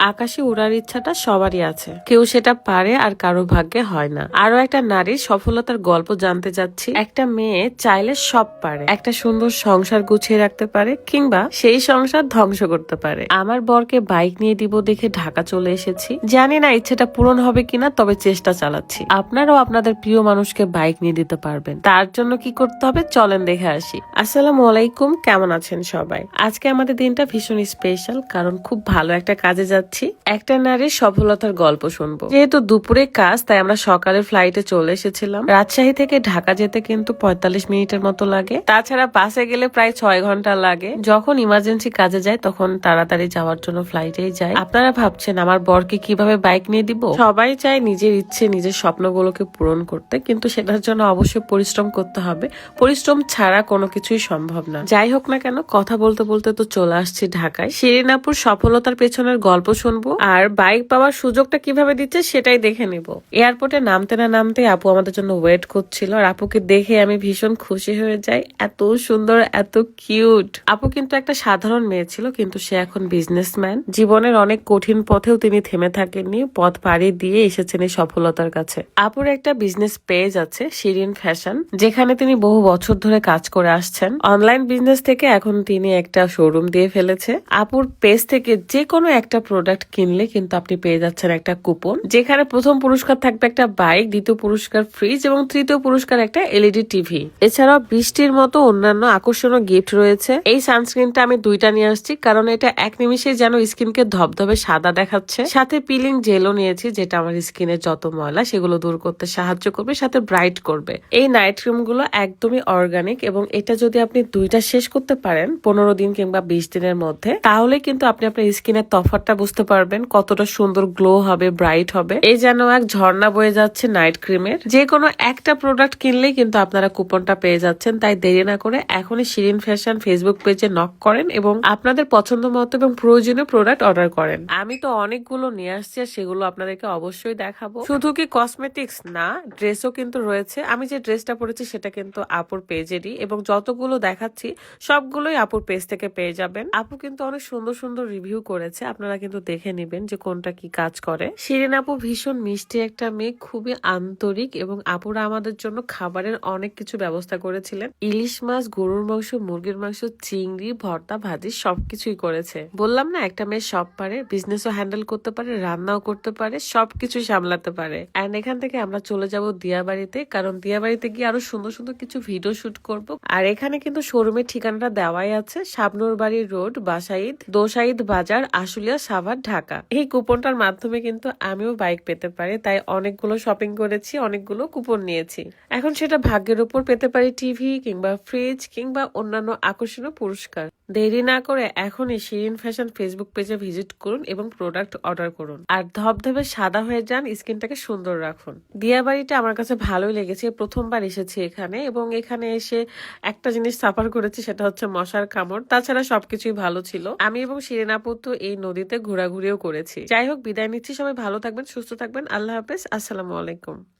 আকাশে উড়ার ইচ্ছাটা সবারই আছে। কেউ সেটা পারে আর কারও ভাগ্যে হয় না। আরও একটা নারীর সফলতার গল্প জানতে যাচ্ছি একটা মেয়ে চাইলে সব পারে। একটা সুন্দর সংসার গুছিয়ে রাখতে পারে কিংবা সেই সংসার ধ্বংস করতে পারে। আমার বরকে বাইক নিয়ে দিব দেখে ঢাকা চলে এসেছি। জানি না ইচ্ছেটা পূরণ হবে কিনা, তবে চেষ্টা চালাচ্ছি। আপনারাও আপনাদের প্রিয় মানুষকে বাইক নিয়ে দিতে পারবেন। তার জন্য কি করতে হবে চলেন দেখে আসি। আসসালামু আলাইকুম, কেমন আছেন সবাই? আজকে আমাদের দিনটা ভীষণ স্পেশাল কারণ খুব ভালো একটা কাজে যাচ্ছি। একটা নারীর সফলতার গল্প শুনব। যেহেতু দুপুরে কাজ, তাই আমরা সকালে ফ্লাইটে চলে এসেছিলাম। রাজশাহী থেকে ঢাকা যেতে কিন্তু পঁয়তাল্লিশ মিনিটের মতো লাগে। তাছাড়া বাসে গেলে প্রায় ছয় ঘণ্টা লাগে। যখন ইমার্জেন্সি কাজে যায়, তখন তাড়াতাড়ি যাওয়ার জন্য ফ্লাইটেই যায় আপনারা ভাবছেন, আমার বরকে কীভাবে বাইক নিয়ে দিব? সবাই চায় নিজের ইচ্ছে, নিজের স্বপ্নগুলোকে পূরণ করতে। কিন্তু সেটার জন্য অবশ্যই পরিশ্রম করতে হবে। পরিশ্রম ছাড়া কোনো কিছুই সম্ভব না। যাই হোক না কেন, কথা বলতে বলতে তো চলে আসছি ঢাকায়। শিরিনাপুর সফলতার পেছনের গল্প শুনব। আর বাইক পাওয়ার সুযোগটা কীভাবে দিচ্ছে সেটাই দেখে নিব। এয়ারপোর্টে নামতে না নামতে আপু আমাদের জন্য ওয়েট করছিল। আর আপুকে দেখে আমি ভীষণ খুশি হয়ে যাই। এত সুন্দর, এত কিউট। আপু কিন্তু একটা সাধারণ মেয়ে ছিল, কিন্তু সে এখন বিজনেসম্যান জীবনের অনেক কঠিন পথেও তিনি থেমে থাকেননি। পথ পাড়ি দিয়ে এসেছেন এই সফলতার কাছে। আপুর একটা বিজনেস পেজ আছে, শিরিন ফ্যাশন যেখানে তিনি বহু বছর ধরে কাজ করে আসছেন। অনলাইন বিজনেস থেকে এখন তিনি একটা শোরুম দিয়ে ফেলেছে। আপুর পেজ থেকে যে কোনো একটা প্রোডাক্ট কিনলে কিন্তু আপনি পেয়ে যাচ্ছেন একটা কুপন যেখানে প্রথম পুরস্কার থাকবে একটা বাইক দ্বিতীয় পুরস্কার ফ্রিজ এবং তৃতীয় পুরস্কার একটা এলইডি টিভি এছাড়াও বৃষ্টির মতো অন্যান্য আকর্ষণীয় গিফট রয়েছে। এই সানস্ক্রিনটা আমি দুইটা নিয়ে আসছি, কারণ এটা এক নিমিষে যেন স্কিনকে ধবধবে, সাদা দেখাচ্ছে। সাথে পিলিং জেলও নিয়েছি, যেটা আমার স্কিনের যত ময়লা, সেগুলো দূর করতে সাহায্য করবে, সাথে ব্রাইট করবে। এই নাইট ক্রিমগুলো একদমই অর্গানিক এবং এটা যদি আপনি দুইটা শেষ করতে পারেন, পনেরো দিন কিংবা বিশ দিনের মধ্যে, তাহলে কিন্তু আপনি আপনার স্কিনের তফাতটা বুঝতে পারবেন কতটা সুন্দর গ্লো হবে ব্রাইট হবে। এই যেন এক ঝর্ণা বয়ে যাচ্ছে নাইট ক্রিমের যে কোনো একটা প্রোডাক্ট কিনলেই কিন্তু আপনারা কুপনটা পেয়ে যাচ্ছেন, তাই দেরি না করে এখনই শিরিন ফ্যাশন ফেসবুক পেজে নক করেন এবং আপনাদের পছন্দ মতো এবং প্রয়োজনীয় প্রোডাক্ট অর্ডার করেন। আমি তো অনেকগুলো নিয়ে আসছি আর সেগুলো আপনাদেরকে অবশ্যই দেখাবো। শুধু কি কসমেটিক্স না ড্রেসও কিন্তু রয়েছে। আমি যে ড্রেসটা পরেছি সেটা কিন্তু আপুর পেজেরই এবং যতগুলো দেখাচ্ছি, সবগুলোই আপুর পেজ থেকে পেয়ে যাবেন। আপু কিন্তু অনেক সুন্দর সুন্দর রিভিউ করেছে। আপনারা কিন্তু দেখে নেবেন যে কোনটা কি কাজ করে। শিরিন আপু ভীষণ মিষ্টি একটা মেয়ে, খুবই আন্তরিক এবং আপুরা আমাদের জন্য খাবারের অনেক কিছু ব্যবস্থা করেছিলেন। ইলিশ মাছ, গরুর মাংস, মুরগির মাংস, চিংড়ি, ভর্তা, ভাজি সবকিছুই করেছে। বললাম না, একটা মেয়ে সব পারে বিজনেসও হ্যান্ডেল করতে পারে, রান্নাও করতে পারে, সবকিছুই সামলাতে পারে। এন্ড এখান থেকে আমরা চলে যাব দিয়াবাড়িতে, কারণ দিয়াবাড়িতে গিয়ে আরও সুন্দর সুন্দর কিছু ভিডিও শুট করব। আর এখানে কিন্তু শোরুমের ঠিকানাটা দেওয়াই আছে, শাবনুর বাড়ি রোড বাসাইদ দোসাইদ বাজার, আশুলিয়া, সাভার ঢাকা। এই কুপনটার মাধ্যমে কিন্তু আমিও বাইক পেতে পারি, তাই অনেকগুলো শপিং করেছি, অনেকগুলো কুপন নিয়েছি। এখন সেটা ভাগ্যের উপর পেতে পারি টিভি কিংবা ফ্রিজ কিংবা অন্যান্য আকর্ষণীয় পুরস্কার। দেরি না করে এখনই শিরিন ফ্যাশন ফেসবুক পেজে ভিজিট করুন এবং প্রোডাক্ট অর্ডার করুন। আর ধবধবে সাদা হয়ে যান, স্কিনটাকে সুন্দর রাখুন। দিয়াবাড়িটা আমার কাছে ভালোই লেগেছে, প্রথমবার এসেছি এখানে এবং এখানে এসে একটা জিনিস সাফার করেছি, সেটা হচ্ছে মশার কামড়। তাছাড়া সবকিছুই ভালো ছিল। আমি এবং শিরিন তো এই নদীতে ঘোরাঘুরিও করেছি। যাই হোক, বিদায় নিচ্ছি, সবাই ভালো থাকবেন, সুস্থ থাকবেন। আল্লাহ হাফেজ, আসসালামু আলাইকুম।